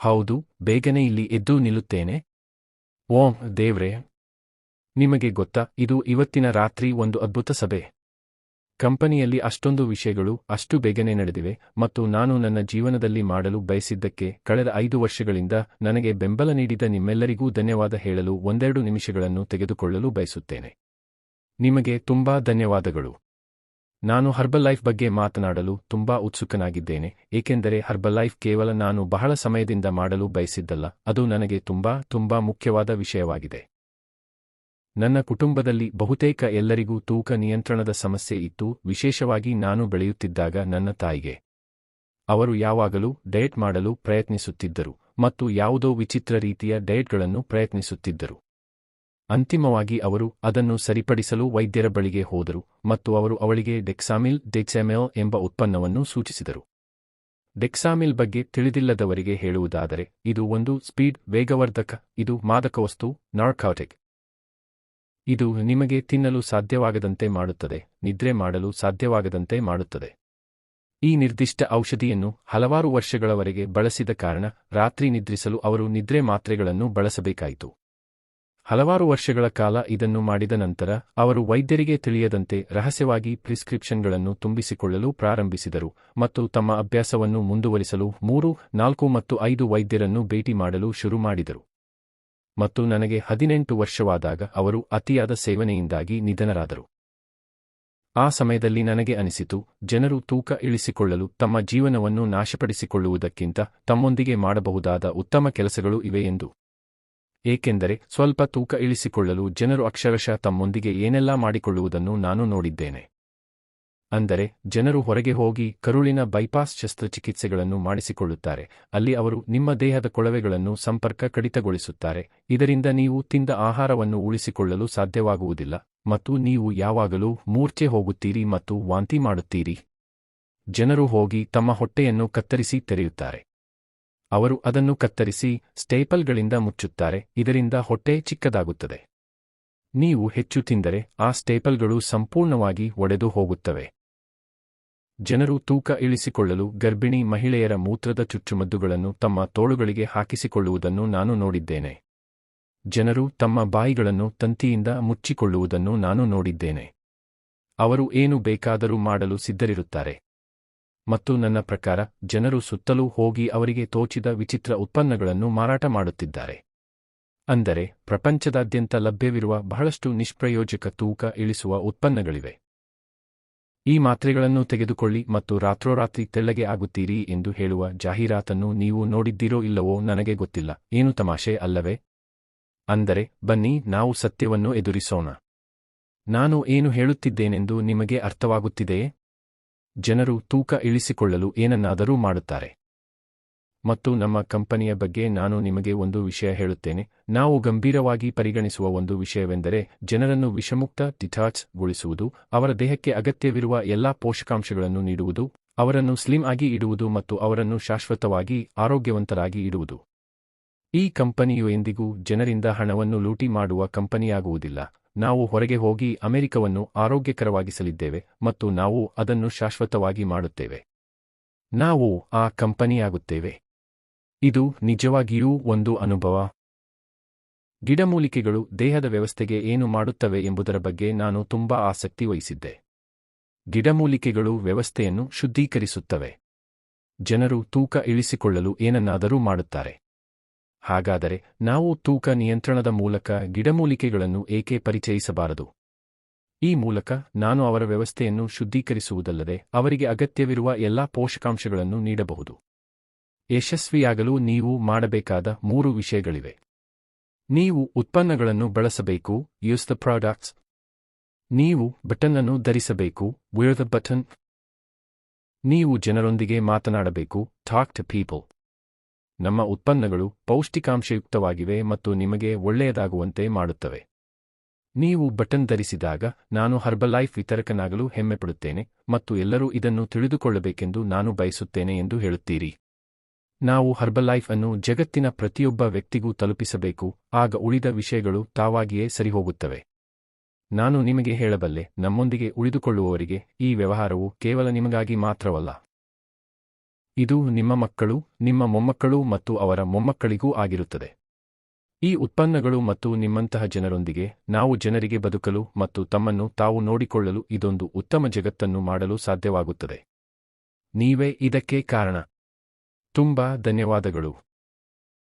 ಹೌದು, ಬೇಗನೆ ಇಲ್ಲಿ ಎದ್ದು ನಿಲ್ಲುತ್ತೇನೆ. ಓಂ ದೇವ್ರೆ, ನಿಮಗೆ ಗೊತ್ತಾ, ಇದು ಇವತ್ತಿನ ರಾತ್ರಿ ಒಂದು ಅದ್ಭುತ ಸಭೆ. ಕಂಪನಿಯಲ್ಲಿ ಅಷ್ಟೊಂದು ವಿಷಯಗಳು ಅಷ್ಟು ಬೇಗನೆ ನಡೆದಿವೆ ಮತ್ತು ನಾನು ನನ್ನ ಜೀವನದಲ್ಲಿ ಮಾಡಲು ಬಯಸಿದ್ದಕ್ಕೆ ಕಳೆದ ಐದು ವರ್ಷಗಳಿಂದ ನನಗೆ ಬೆಂಬಲ ನೀಡಿದ ನಿಮ್ಮೆಲ್ಲರಿಗೂ ಧನ್ಯವಾದ ಹೇಳಲು ಒಂದೆರಡು ನಿಮಿಷಗಳನ್ನು ತೆಗೆದುಕೊಳ್ಳಲು ಬಯಸುತ್ತೇನೆ. ನಿಮಗೆ ತುಂಬಾ ಧನ್ಯವಾದಗಳು. ನಾನು ಹರ್ಬಲೈಫ್ ಬಗ್ಗೆ ಮಾತನಾಡಲು ತುಂಬಾ ಉತ್ಸುಕನಾಗಿದ್ದೇನೆ, ಏಕೆಂದರೆ ಹರ್ಬಲೈಫ್ ಕೇವಲ ನಾನು ಬಹಳ ಸಮಯದಿಂದ ಮಾಡಲು ಬಯಸಿದ್ದಲ್ಲ, ಅದು ನನಗೆ ತುಂಬಾ ತುಂಬಾ ಮುಖ್ಯವಾದ ವಿಷಯವಾಗಿದೆ. ನನ್ನ ಕುಟುಂಬದಲ್ಲಿ ಬಹುತೇಕ ಎಲ್ಲರಿಗೂ ತೂಕ ನಿಯಂತ್ರಣದ ಸಮಸ್ಯೆ ಇತ್ತು, ವಿಶೇಷವಾಗಿ ನಾನು ಬೆಳೆಯುತ್ತಿದ್ದಾಗ ನನ್ನ ತಾಯಿಗೆ. ಅವರು ಯಾವಾಗಲೂ ಡಯಟ್ ಮಾಡಲು ಪ್ರಯತ್ನಿಸುತ್ತಿದ್ದರು, ಮತ್ತು ಯಾವುದೋ ವಿಚಿತ್ರ ರೀತಿಯ ಡಯಟ್ಗಳನ್ನು ಪ್ರಯತ್ನಿಸುತ್ತಿದ್ದರು. ಅಂತಿಮವಾಗಿ ಅವರು ಅದನ್ನು ಸರಿಪಡಿಸಲು ವೈದ್ಯರ ಬಳಿಗೆ ಹೋದರು ಮತ್ತು ಅವರು ಅವಳಿಗೆ ಡೆಕ್ಸಾಮಿಲ್, ಡೆಕ್ಸಾಮೆಲ್ ಎಂಬ ಉತ್ಪನ್ನವನ್ನು ಸೂಚಿಸಿದರು. ಡೆಕ್ಸಾಮಿಲ್ ಬಗ್ಗೆ ತಿಳಿದಿಲ್ಲದವರಿಗೆ ಹೇಳುವುದಾದರೆ, ಇದು ಒಂದು ಸ್ಪೀಡ್ ವೇಗವರ್ಧಕ, ಇದು ಮಾದಕವಸ್ತು ನಾರ್ಕಾಟಿಕ್. ಇದು ನಿಮಗೆ ತಿನ್ನಲು ಸಾಧ್ಯವಾಗದಂತೆ ಮಾಡುತ್ತದೆ, ನಿದ್ರೆ ಮಾಡಲು ಸಾಧ್ಯವಾಗದಂತೆ ಮಾಡುತ್ತದೆ. ಈ ನಿರ್ದಿಷ್ಟ ಔಷಧಿಯನ್ನು ಹಲವಾರು ವರ್ಷಗಳವರೆಗೆ ಬಳಸಿದ ಕಾರಣ ರಾತ್ರಿ ನಿದ್ರಿಸಲು ಅವರು ನಿದ್ರೆ ಮಾತ್ರೆಗಳನ್ನು ಬಳಸಬೇಕಾಯಿತು. ಹಲವಾರು ವರ್ಷಗಳ ಕಾಲ ಇದನ್ನು ಮಾಡಿದ ನಂತರ ಅವರು ವೈದ್ಯರಿಗೆ ತಿಳಿಯದಂತೆ ರಹಸ್ಯವಾಗಿ ಪ್ರಿಸ್ಕ್ರಿಪ್ಷನ್ಗಳನ್ನು ತುಂಬಿಸಿಕೊಳ್ಳಲು ಪ್ರಾರಂಭಿಸಿದರು ಮತ್ತು ತಮ್ಮ ಅಭ್ಯಾಸವನ್ನು ಮುಂದುವರಿಸಲು ಮೂರು, ನಾಲ್ಕು ಮತ್ತು ಐದು ವೈದ್ಯರನ್ನು ಭೇಟಿ ಮಾಡಲು ಶುರು ಮಾಡಿದರು. ಮತ್ತು ನನಗೆ ಹದಿನೆಂಟು ವರ್ಷವಾದಾಗ ಅವರು ಅತಿಯಾದ ಸೇವನೆಯಿಂದಾಗಿ ನಿಧನರಾದರು. ಆ ಸಮಯದಲ್ಲಿ ನನಗೆ ಅನಿಸಿತು, ಜನರು ತೂಕ ಇಳಿಸಿಕೊಳ್ಳಲು, ತಮ್ಮ ಜೀವನವನ್ನು ನಾಶಪಡಿಸಿಕೊಳ್ಳುವುದಕ್ಕಿಂತ ತಮ್ಮೊಂದಿಗೆ ಮಾಡಬಹುದಾದ ಉತ್ತಮ ಕೆಲಸಗಳು ಇವೆ ಎಂದು. ಏಕೆಂದರೆ ಸ್ವಲ್ಪ ತೂಕ ಇಳಿಸಿಕೊಳ್ಳಲು ಜನರು ಅಕ್ಷರಶಃ ತಮ್ಮೊಂದಿಗೆ ಏನೆಲ್ಲಾ ಮಾಡಿಕೊಳ್ಳುವುದನ್ನು ನಾನು ನೋಡಿದ್ದೇನೆ. ಅಂದರೆ, ಜನರು ಹೊರಗೆ ಹೋಗಿ ಕರುಳಿನ ಬೈಪಾಸ್ ಶಸ್ತ್ರಚಿಕಿತ್ಸೆಗಳನ್ನು ಮಾಡಿಸಿಕೊಳ್ಳುತ್ತಾರೆ, ಅಲ್ಲಿ ಅವರು ನಿಮ್ಮ ದೇಹದ ಕೊಳವೆಗಳನ್ನು ಸಂಪರ್ಕ ಕಡಿತಗೊಳಿಸುತ್ತಾರೆ, ಇದರಿಂದ ನೀವು ತಿಂದ ಆಹಾರವನ್ನು ಉಳಿಸಿಕೊಳ್ಳಲು ಸಾಧ್ಯವಾಗುವುದಿಲ್ಲ, ಮತ್ತು ನೀವು ಯಾವಾಗಲೂ ಮೂರ್ಛೆ ಹೋಗುತ್ತೀರಿ ಮತ್ತು ವಾಂತಿ ಮಾಡುತ್ತೀರಿ. ಜನರು ಹೋಗಿ ತಮ್ಮ ಹೊಟ್ಟೆಯನ್ನು ಕತ್ತರಿಸಿ ತೆರೆಯುತ್ತಾರೆ. ಅವರು ಅದನ್ನು ಕತ್ತರಿಸಿ ಸ್ಟೇಪಲ್ಗಳಿಂದ ಮುಚ್ಚುತ್ತಾರೆ, ಇದರಿಂದ ಹೊಟ್ಟೆ ಚಿಕ್ಕದಾಗುತ್ತದೆ. ನೀವು ಹೆಚ್ಚು ತಿಂದರೆ ಆ ಸ್ಟೇಪಲ್ಗಳು ಸಂಪೂರ್ಣವಾಗಿ ಒಡೆದು ಹೋಗುತ್ತವೆ. ಜನರು ತೂಕ ಇಳಿಸಿಕೊಳ್ಳಲು ಗರ್ಭಿಣಿ ಮಹಿಳೆಯರ ಮೂತ್ರದ ಚುಚ್ಚುಮದ್ದುಗಳನ್ನು ತಮ್ಮ ತೋಳುಗಳಿಗೆ ಹಾಕಿಸಿಕೊಳ್ಳುವುದನ್ನು ನಾನು ನೋಡಿದ್ದೇನೆ. ಜನರು ತಮ್ಮ ಬಾಯಿಗಳನ್ನು ತಂತಿಯಿಂದ ಮುಚ್ಚಿಕೊಳ್ಳುವುದನ್ನು ನಾನು ನೋಡಿದ್ದೇನೆ. ಅವರು ಏನು ಬೇಕಾದರೂ ಮಾಡಲು ಸಿದ್ಧರಿರುತ್ತಾರೆ. ಮತ್ತು ನನ್ನ ಪ್ರಕಾರ ಜನರು ಸುತ್ತಲೂ ಹೋಗಿ ಅವರಿಗೆ ತೋಚಿದ ವಿಚಿತ್ರ ಉತ್ಪನ್ನಗಳನ್ನು ಮಾರಾಟ ಮಾಡುತ್ತಿದ್ದಾರೆ. ಅಂದರೆ ಪ್ರಪಂಚದಾದ್ಯಂತ ಲಭ್ಯವಿರುವ ಬಹಳಷ್ಟು ನಿಷ್ಪ್ರಯೋಜಕ ತೂಕ ಇಳಿಸುವ ಉತ್ಪನ್ನಗಳಿವೆ. ಈ ಮಾತ್ರೆಗಳನ್ನು ತೆಗೆದುಕೊಳ್ಳಿ ಮತ್ತು ರಾತ್ರೋರಾತ್ರಿ ತೆಳ್ಳಗೆ ಆಗುತ್ತೀರಿ ಎಂದು ಹೇಳುವ ಜಾಹೀರಾತನ್ನು ನೀವು ನೋಡಿದ್ದೀರೋ ಇಲ್ಲವೋ ನನಗೆ ಗೊತ್ತಿಲ್ಲ. ಏನು ತಮಾಷೆ ಅಲ್ಲವೇ? ಅಂದರೆ ಬನ್ನಿ ನಾವು ಸತ್ಯವನ್ನು ಎದುರಿಸೋಣ. ನಾನು ಏನು ಹೇಳುತ್ತಿದ್ದೇನೆಂದು ನಿಮಗೆ ಅರ್ಥವಾಗುತ್ತಿದೆಯೇ? ಜನರು ತೂಕ ಇಳಿಸಿಕೊಳ್ಳಲು ಏನನ್ನಾದರೂ ಮಾಡುತ್ತಾರೆ. ಮತ್ತು ನಮ್ಮ ಕಂಪನಿಯ ಬಗ್ಗೆ ನಾನು ನಿಮಗೆ ಒಂದು ವಿಷಯ ಹೇಳುತ್ತೇನೆ. ನಾವು ಗಂಭೀರವಾಗಿ ಪರಿಗಣಿಸುವ ಒಂದು ವಿಷಯವೆಂದರೆ ಜನರನ್ನು ವಿಷಮುಕ್ತ ಡಿಟಾಚ್ ಗೊಳಿಸುವುದು, ಅವರ ದೇಹಕ್ಕೆ ಅಗತ್ಯವಿರುವ ಎಲ್ಲಾ ಪೋಷಕಾಂಶಗಳನ್ನು ನೀಡುವುದು, ಅವರನ್ನು ಸ್ಲಿಮ್ ಆಗಿ ಇಡುವುದು ಮತ್ತು ಅವರನ್ನು ಶಾಶ್ವತವಾಗಿ ಆರೋಗ್ಯವಂತರಾಗಿ ಇಡುವುದು. ಈ ಕಂಪನಿಯು ಎಂದಿಗೂ ಜನರಿಂದ ಹಣವನ್ನು ಲೂಟಿ ಮಾಡುವ ಕಂಪನಿಯಾಗುವುದಿಲ್ಲ. ನಾವು ಹೊರಗೆ ಹೋಗಿ ಅಮೆರಿಕವನ್ನು ಆರೋಗ್ಯಕರವಾಗಿಸಲಿದ್ದೇವೆ ಮತ್ತು ನಾವು ಅದನ್ನು ಶಾಶ್ವತವಾಗಿ ಮಾಡುತ್ತೇವೆ. ನಾವು ಆ ಕಂಪನಿಯಾಗುತ್ತೇವೆ. ಇದು ನಿಜವಾಗಿಯೂ ಒಂದು ಅನುಭವ. ಗಿಡಮೂಲಿಕೆಗಳು ದೇಹದ ವ್ಯವಸ್ಥೆಗೆ ಏನು ಮಾಡುತ್ತವೆ ಎಂಬುದರ ಬಗ್ಗೆ ನಾನು ತುಂಬಾ ಆಸಕ್ತಿ ವಹಿಸಿದ್ದೆ. ಗಿಡಮೂಲಿಕೆಗಳು ವ್ಯವಸ್ಥೆಯನ್ನು ಶುದ್ಧೀಕರಿಸುತ್ತವೆ. ಜನರು ತೂಕ ಇಳಿಸಿಕೊಳ್ಳಲು ಏನನ್ನಾದರೂ ಮಾಡುತ್ತಾರೆ. ಹಾಗಾದರೆ ನಾವು ತೂಕ ನಿಯಂತ್ರಣದ ಮೂಲಕ ಗಿಡಮೂಲಿಕೆಗಳನ್ನು ಏಕೆ ಪರಿಚಯಿಸಬಾರದು? ಈ ಮೂಲಕ ನಾನು ಅವರ ವ್ಯವಸ್ಥೆಯನ್ನು ಶುದ್ಧೀಕರಿಸುವುದಲ್ಲದೆ ಅವರಿಗೆ ಅಗತ್ಯವಿರುವ ಎಲ್ಲಾ ಪೋಷಕಾಂಶಗಳನ್ನು ನೀಡಬಹುದು. ಯಶಸ್ವಿಯಾಗಲು ನೀವು ಮಾಡಬೇಕಾದ ಮೂರು ವಿಷಯಗಳಿವೆ. ನೀವು ಉತ್ಪನ್ನಗಳನ್ನು ಬಳಸಬೇಕು ಯೂಸ್ ದ ಪ್ರಾಡಕ್ಟ್ಸ್ ನೀವು ಬಟನ್ ಅನ್ನು ಧರಿಸಬೇಕು ದ ಬಟನ್ ನೀವು ಜನರೊಂದಿಗೆ ಮಾತನಾಡಬೇಕು ಪೀಪಲ್ ನಮ್ಮ ಉತ್ಪನ್ನಗಳು ಪೌಷ್ಟಿಕಾಂಶಯುಕ್ತವಾಗಿವೆ ಮತ್ತು ನಿಮಗೆ ಒಳ್ಳೆಯದಾಗುವಂತೆ ಮಾಡುತ್ತವೆ. ನೀವು ಬಟನ್ ಧರಿಸಿದಾಗ ನಾನು ಹರ್ಬಲೈಫ್ ವಿತರಕನಾಗಲು ಹೆಮ್ಮೆಪಡುತ್ತೇನೆ ಮತ್ತು ಎಲ್ಲರೂ ಇದನ್ನು ತಿಳಿದುಕೊಳ್ಳಬೇಕೆಂದು ನಾನು ಬಯಸುತ್ತೇನೆ ಎಂದು ಹೇಳುತ್ತೀರಿ. ನಾವು ಹರ್ಬಲೈಫ್ ಅನ್ನು ಜಗತ್ತಿನ ಪ್ರತಿಯೊಬ್ಬ ವ್ಯಕ್ತಿಗೂ ತಲುಪಿಸಬೇಕು, ಆಗ ಉಳಿದ ವಿಷಯಗಳು ತಾವಾಗಿಯೇ ಸರಿಹೋಗುತ್ತವೆ. ನಾನು ನಿಮಗೆ ಹೇಳಬಲ್ಲೆ ನಮ್ಮೊಂದಿಗೆ ಉಳಿದುಕೊಳ್ಳುವವರಿಗೆ ಈ ವ್ಯವಹಾರವು ಕೇವಲ ನಿಮಗಾಗಿ ಮಾತ್ರವಲ್ಲ. ಇದು ನಿಮ್ಮ ಮಕ್ಕಳು, ನಿಮ್ಮ ಮೊಮ್ಮಕ್ಕಳು ಮತ್ತು ಅವರ ಮೊಮ್ಮಕ್ಕಳಿಗೂ ಆಗಿರುತ್ತದೆ. ಈ ಉತ್ಪನ್ನಗಳು ಮತ್ತು ನಿಮ್ಮಂತಹ ಜನರೊಂದಿಗೆ ನಾವು ಜನರಿಗೆ ಬದುಕಲು ಮತ್ತು ತಮ್ಮನ್ನು ತಾವು ನೋಡಿಕೊಳ್ಳಲು ಇದೊಂದು ಉತ್ತಮ ಜಗತ್ತನ್ನು ಮಾಡಲು ಸಾಧ್ಯವಾಗುತ್ತದೆ. ನೀವೇ ಇದಕ್ಕೆ ಕಾರಣ. ತುಂಬಾ ಧನ್ಯವಾದಗಳು.